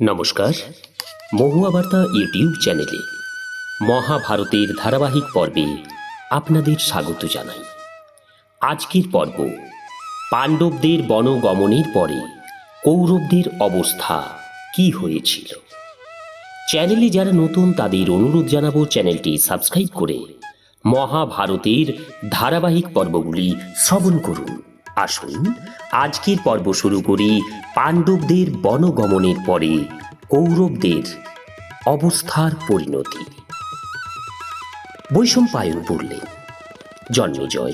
নমস্কার, মহুয়া বার্তা ইউটিউব চ্যানেলে মহাভারতের ধারাবাহিক পর্বে আপনাদের স্বাগত জানাই। আজকের পর্ব, পাণ্ডবদের বনগমনের পরে কৌরবদের অবস্থা কি হয়েছিল? চ্যানেলে যারা নতুন তাদের অনুরোধ জানাব চ্যানেলটি সাবস্ক্রাইব করে মহাভারতের ধারাবাহিক পর্বগুলি শ্রবণ করুন। আসুন, আজকের পর্ব শুরু করি পাণ্ডবদের বনগমনের পরে কৌরবদের অবস্থার পরিণতি। বৈষম্পায়ন পড়লেন। জন্মজয়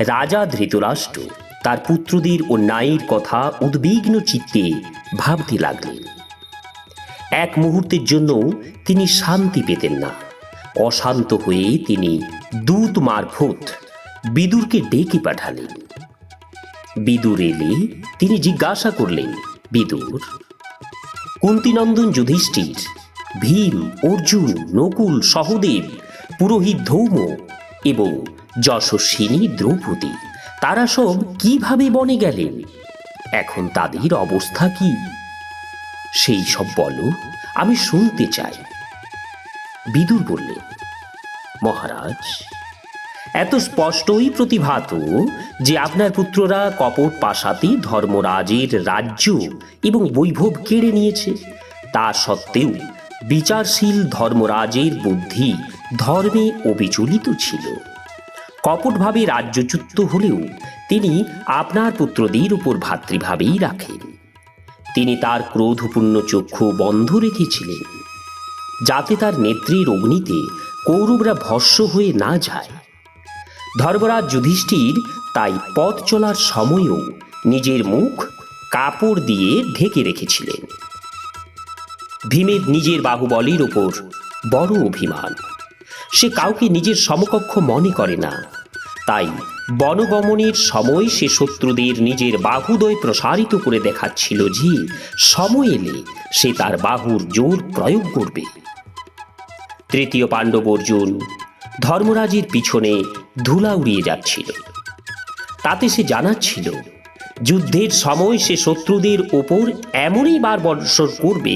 রাজা ধৃতরাষ্ট্র তার পুত্রদের ও নায়ের কথা উদ্বিগ্ন চিত্তে ভাবতে লাগলেন। এক মুহূর্তের জন্য তিনি শান্তি পেতেন না। অশান্ত হয়ে তিনি দূত মারফত বিদুরকে ডেকে পাঠালেন। বিদুর এলে, তিনি জিজ্ঞাসা করলেন, বিদুর, কুন্তিনন্দন যুধিষ্ঠির, ভীম, অর্জুন, নকুল, সহদেব, পুরোহিত ধৌম এবং যশস্বিনী দ্রৌপদী, তারা সব কীভাবে বনে গেলেন? এখন তাদের অবস্থা কি? সেই সব বলো, আমি শুনতে চাই। বিদুর বললেন, মহারাজ এত স্পষ্টই প্রতিভাত যে আপনার পুত্ররা কপট পাশাতে, ধর্মরাজের রাজ্য এবং বৈভব কেড়ে নিয়েছে। তা সত্ত্বেও বিচারশীল ধর্মরাজের বুদ্ধি ধর্মে অবিচলিত ছিল। কপটভাবে রাজ্যচ্যুত হলেও তিনি আপনার পুত্রদের উপর ভাতৃভাবেই রাখেন। তিনি তার ক্রোধপূর্ণ চক্ষু বন্ধ রেখেছিলেন, যাতে তার নেত্রীর অগ্নিতে কৌরবরা ভস্য হয়ে না যায়। ধর্মরাজ যুধিষ্ঠির তাই পথ চলার সময়ও নিজের মুখ কাপড় দিয়ে ঢেকে রেখেছিলেন। ভীমের নিজের বাহুবলের ওপর বড় অভিমান। সে কাউকে নিজের সমকক্ষ মনে করে না। তাই বনগমনের সময় সে শত্রুদের নিজের বাহুদয় প্রসারিত করে দেখাচ্ছিল যে সময় এলে সে তার বাহুর জোর প্রয়োগ করবে। তৃতীয় পাণ্ডব অর্জুন ধর্মরাজের পিছনে ধুলা উড়িয়ে যাচ্ছিল। তাতে সে জানাচ্ছিল, যুদ্ধের সময় সে শত্রুদের ওপর এমনই বার বর্ষণ করবে,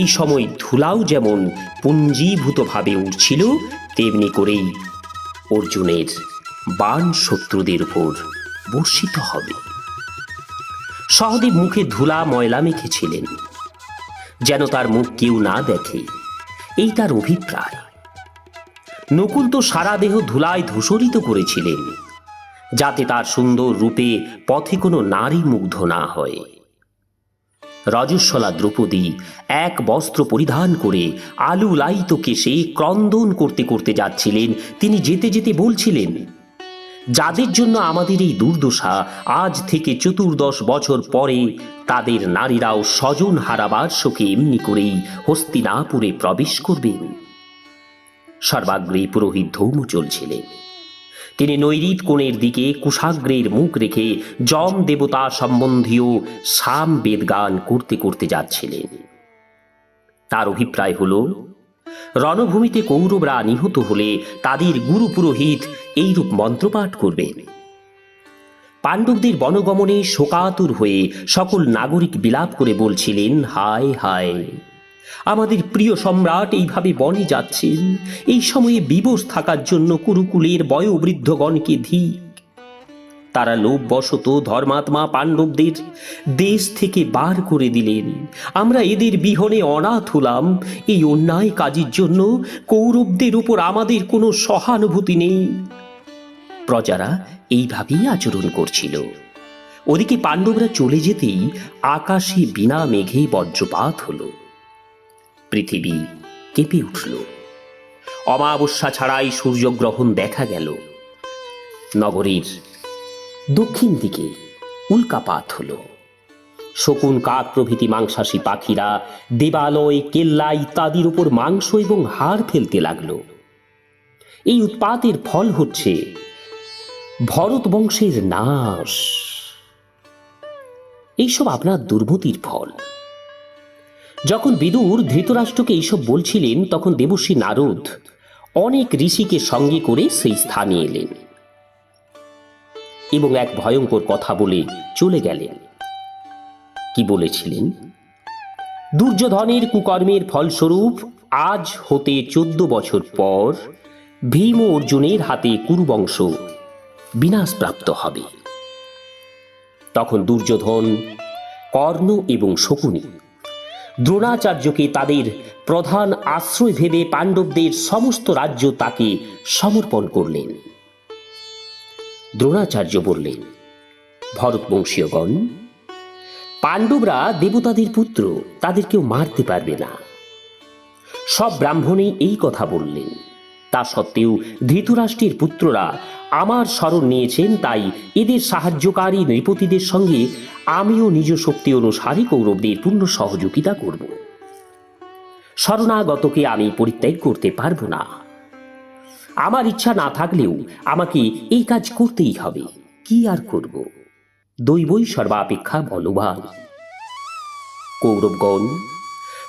এই সময় ধুলাও যেমন পুঞ্জীভূতভাবে উঠছিল তেমনি করেই অর্জুনের বাণ শত্রুদের উপর বর্ষিত হবে। সহদেব মুখে ধুলা ময়লা মেখেছিলেন। যেন তার মুখ কেউ না দেখে, এই তার অভিপ্রায়। নকুল তো সারা দেহ ধুলায় ধূসরিত করেছিলেন, যাতে তার সুন্দর রূপে পথে কোনো নারী মুগ্ধ না হয়। রজস্বলা দ্রৌপদী এক বস্ত্র পরিধান করে আলু লাইত কেশে ক্রন্দন করতে করতে যাচ্ছিলেন। তিনি যেতে যেতে বলছিলেন, যাদের জন্য আমাদের এই দুর্দশা আজ থেকে চতুর্দশ বছর পরে, তাদের নারীরাও স্বজন হারাবার শোকে এমনি করেই হস্তিনাপুরে প্রবেশ করবেন। সর্বাগ্রে পুরোহিত ধৌম চলছিলেন। তিনি নৈরিত কোণের দিকে কুশাগ্রের মুখ রেখে যম দেবতা সম্বন্ধীয় সাম বেদগান করতে করতে যাচ্ছিলেন। তার অভিপ্রায় হল, রণভূমিতে কৌরবরা নিহত হলে তাদের গুরু পুরোহিত এইরূপ মন্ত্রপাঠ করবেন। পাণ্ডবদের বনগমনে শোকাতুর হয়ে সকল নাগরিক বিলাপ করে বলছিলেন, হায় হায়। আমাদের প্রিয় সম্রাট এইভাবে বনে যাচ্ছেন। এই সময়ে বিবশ থাকার জন্য কুরুকুলের বয়োবৃদ্ধগণকে ধিক তারা লোভবশত ধর্মাত্মা পাণ্ডবদের দেশ থেকে বার করে দিলেন। আমরা এদের বিহনে অনাথ হলাম। এই অন্যায় কাজের জন্য কৌরবদের উপর আমাদের কোনো সহানুভূতি নেই। প্রজারা এইভাবেই আচরণ করছিল। ওদিকে পাণ্ডবরা চলে যেতেই আকাশে বিনা মেঘে বজ্রপাত হলো। পৃথিবী কেঁপে উঠল। অমাবস্যা ছাড়াই সূর্যগ্রহণ দেখা গেল। নগরীর দক্ষিণ দিকে উল্কাপাত হল। শকুন, কাক প্রভৃতি মাংসাশী পাখিরা দেবালয় কেল্লা ইত্যাদির উপর মাংস এবং হাড় ফেলতে লাগল। এই উৎপাতের ফল হচ্ছে ভরত বংশের নাশ। এইসব আপনার দুর্মতির ফল। যখন বিদুর ধৃতরাষ্ট্রকে এইসব বলছিলেন, তখন দেবশ্রী নারদ অনেক ঋষিকে সঙ্গে করে সেই স্থানে এলেন এবং এক ভয়ঙ্কর কথা বলে চলে গেলেন। কি বলেছিলেন? দুর্যোধনের কুকর্মের ফলস্বরূপ আজ হতে চোদ্দ বছর পর ভীম অর্জুনের হাতে কুরুবংশ বিনাশপ্রাপ্ত হবে। তখন দুর্যোধন কর্ণ এবং শকুনি দ্রোণাচার্যকে তাদের প্রধান আশ্রয় ভেবে পাণ্ডবদের সমস্ত রাজ্য তাকে সমর্পণ করলেন। দ্রোণাচার্য বললেন, ভরতবংশীয়গণ, পাণ্ডবরা দেবতাদের পুত্র তাদের কেউ মারতে পারবে না। সব ব্রাহ্মণে এই কথা বললেন। তা সত্ত্বেও ধৃতরাষ্ট্রের পুত্ররা আমার স্মরণ নিয়েছেন, তাই এদের সাহায্যকারী নৃপতিদের সঙ্গে আমিও নিজ শক্তি অনুসারী কৌরবদের পূর্ণ সহযোগিতা করব। শরণাগতকে আমি পরিত্যাগ করতে পারব না। আমার ইচ্ছা না থাকলেও আমাকে এই কাজ করতেই হবে। কি আর করব? দৈবই সর্বাপেক্ষা বলবান। কৌরবগণ,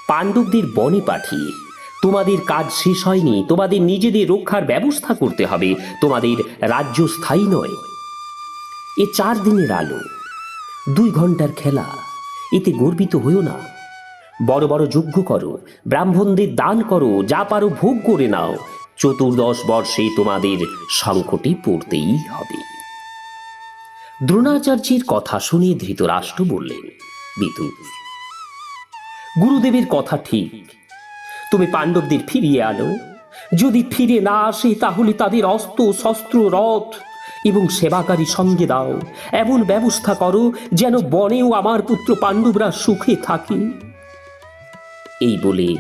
পাণ্ডবদের বনে পাঠিয়ে তোমাদের কাজ শেষ হয়নি, তোমাদের নিজেদের রক্ষার ব্যবস্থা করতে হবে, তোমাদের রাজ্য স্থায়ী নয়। এ চার দিনের আলো, দুই ঘণ্টার খেলা, এতে গর্বিত হইও না। বড় বড় যজ্ঞ করো, ব্রাহ্মণদের দান করো, যা পারো ভোগ করে নাও, চতুর্দশ বর্ষে তোমাদের সংকটে পড়তেই হবে। দ্রোণাচার্যের কথা শুনে ধৃতরাষ্ট্র বললেন বিদু গুরুদেবের কথা ঠিক তুমি পাণ্ডবদের ফিরিয়ে আনো। যদি ফিরে না আসে, তাহলে তাদের অস্ত্র, শস্ত্র, রথ এবং সেবাকারী সঙ্গে দাও। এমন ব্যবস্থা করো যেন বনেও আমার পুত্র পাণ্ডবরা সুখে থাকে। এই বলে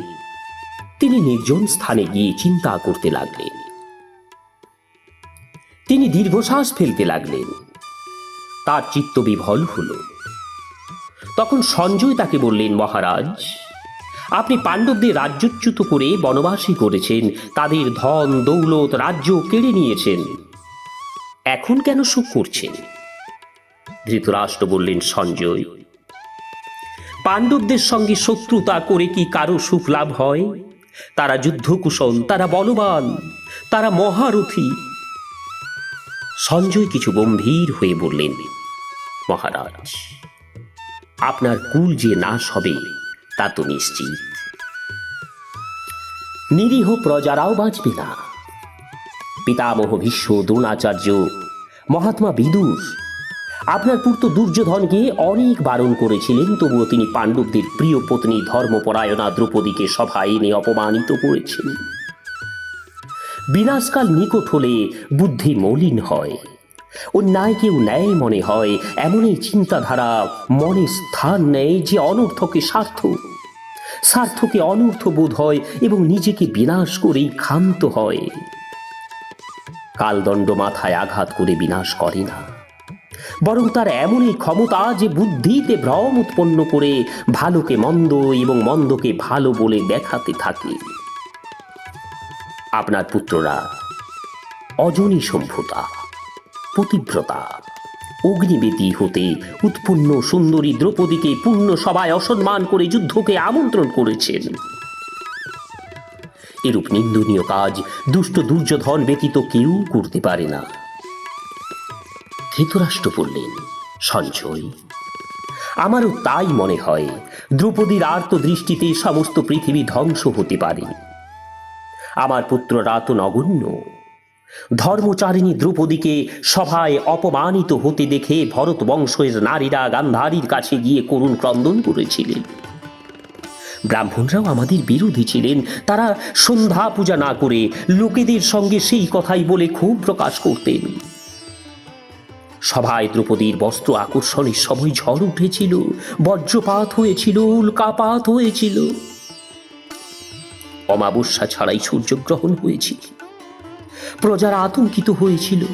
তিনি নির্জন স্থানে গিয়ে চিন্তা করতে লাগলেন। তিনি দীর্ঘশ্বাস ফেলতে লাগলেন। তার চিত্ত বিভল হল। তখন সঞ্জয় তাকে বললেন, মহারাজ আপনি পাণ্ডবদের রাজ্যচ্যুত করে বনবাসী করেছেন, তাদের ধন, দৌলত, রাজ্য কেড়ে নিয়েছেন। এখন কেন সুখ করছেন? ধৃতরাষ্ট্র বললেন, সঞ্জয়, পাণ্ডবদের সঙ্গে শত্রুতা করে কি কারও সুখ লাভ হয়? তারা যুদ্ধকুশল, তারা বলবান, তারা মহারথী। সঞ্জয় কিছু গম্ভীর হয়ে বললেন, মহারাজ, আপনার কুল যে নাশ হবে তা তো নিশ্চিত। নিরীহ প্রজারাও বাঁচবে না। পিতামহ ভীষ্ম, দ্রোণাচার্য, মহাত্মা বিদুর, আপনার পুত্র দুর্যোধনকে অনেক বারণ করেছিলেন, তবুও তিনি পাণ্ডবদের প্রিয় পত্নী ধর্মপরায়ণা দ্রৌপদীকে সভায় এনে অপমানিত করেছেন। বিনাশকাল নিকট হলে বুদ্ধি মলিন হয়। অন্যায় কেউ ন্যায় মনে হয়, এমনই চিন্তাধারা। মনে স্থান নেয় যে অনর্থকে স্বার্থ। স্বার্থকে অনর্থ বোধ হয় এবং নিজেকে বিনাশ করেই ক্ষান্ত হয়। কালদণ্ড মাথায় আঘাত করে বিনাশ করে না। বরং তার এমনই ক্ষমতা যে বুদ্ধিতে ভ্রম উৎপন্ন করে, ভালোকে মন্দ এবং মন্দকে ভালো বলে দেখাতে থাকে। আপনার পুত্ররা, অজনী সম্ভুতা। পতিব্রতা। অগ্নিবেদী হতে উৎপন্ন সুন্দরী দ্রৌপদীকে পূর্ণ সভায় অসম্মান করে যুদ্ধকে আমন্ত্রণ করেছেন। এরূপ নিন্দনীয় কাজ দুষ্ট দুর্যোধন ব্যতীত কেউ করতে পারে না। ধৃতরাষ্ট্র বললেন, সঞ্জয়, আমারও তাই মনে হয়, দ্রৌপদীর আর্ত দৃষ্টিতে সমস্ত পৃথিবী ধ্বংস হতে পারে। আমার পুত্ররা তো নগণ্য ধর্মচারিণী দ্রৌপদীকে সভায় অপমানিত হতে দেখে ভরত বংশের নারীরা গান্ধারীর কাছে গিয়ে করুণ ক্রন্দন করেছিলেন। ব্রাহ্মণরাও আমাদের বিরোধী ছিলেন, তারা সন্ধ্যা পূজা না করে লোকেদের সঙ্গে সেই কথাই বলে খুব প্রকাশ করতেন। সভায় দ্রৌপদীর বস্ত্র আকর্ষণের সময় ঝড় উঠেছিল, বজ্রপাত হয়েছিল, উল্কাপাত হয়েছিল। অমাবস্যা ছাড়াই সূর্যগ্রহণ হয়েছিল। প্রজারা আতঙ্কিত হয়েছিল।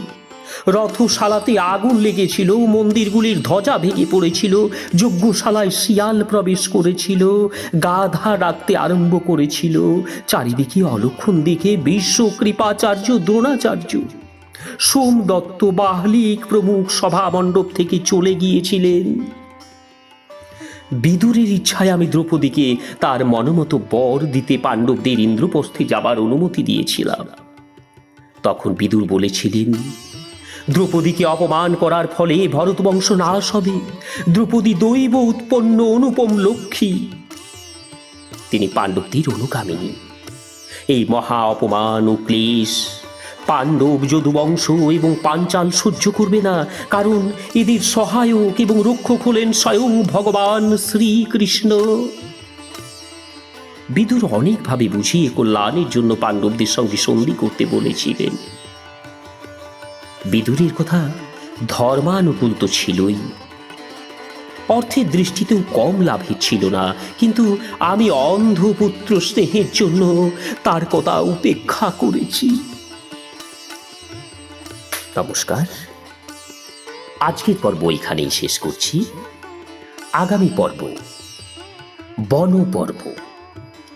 রথশালাতে আগুন লেগেছিল, মন্দিরগুলির ধ্বজা ভেঙে পড়েছিল, যজ্ঞশালায় শিয়াল প্রবেশ করেছিল, গাধা রাখতে আরম্ভ করেছিল। চারিদিকে অলক্ষণ দেখে বিশ্ব কৃপাচার্য, দ্রোণাচার্য। সোম দত্ত বাহলিক প্রমুখ সভা মণ্ডপ থেকে চলে গিয়েছিলেন। বিদুরের ইচ্ছায় আমি দ্রৌপদীকে তার মনোমতো বর দিতে পাণ্ডবদের ইন্দ্রপ্রস্থে যাবার অনুমতি দিয়েছিলাম। তখন বিদুর বলেছিলেন, দ্রৌপদীকে অপমান করার ফলে ভরতবংশ নাশ হবে। দ্রৌপদী দৈব উৎপন্ন অনুপম লক্ষ্মী। তিনি পাণ্ডবদের অনুগামিনী এই মহা অপমান ও ক্লেশ পাণ্ডব যদুবংশ এবং পাঞ্চাল সহ্য করবে না, কারণ এদের সহায়ক এবং রক্ষক হলেন স্বয়ং ভগবান শ্রীকৃষ্ণ। বিদুর অনেকভাবে বুঝিয়ে কল্যাণের জন্য পাণ্ডবদের সঙ্গে সন্ধি করতে বলেছিলেন। বিদুরের কথা ধর্মানুকূল তো ছিলই। অর্থের দৃষ্টিতেও কম লাভের ছিল না, কিন্তু আমি অন্ধপুত্র স্নেহের জন্য তার কথা উপেক্ষা করেছি। নমস্কার। আজকের পর্ব এখানেই শেষ করছি। আগামী পর্ব বন পর্ব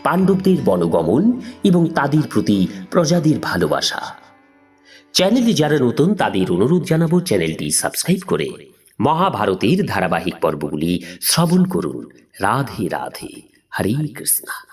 পাণ্ডবদের বনগমন এবং তাদের প্রতি প্রজাদের ভালোবাসা। চ্যানেলে যারা নতুন, তাদের অনুরোধ জানাব চ্যানেলটি সাবস্ক্রাইব করে মহাভারতের ধারাবাহিক পর্বগুলি শ্রবণ করুন। রাধে রাধে। হরে কৃষ্ণা।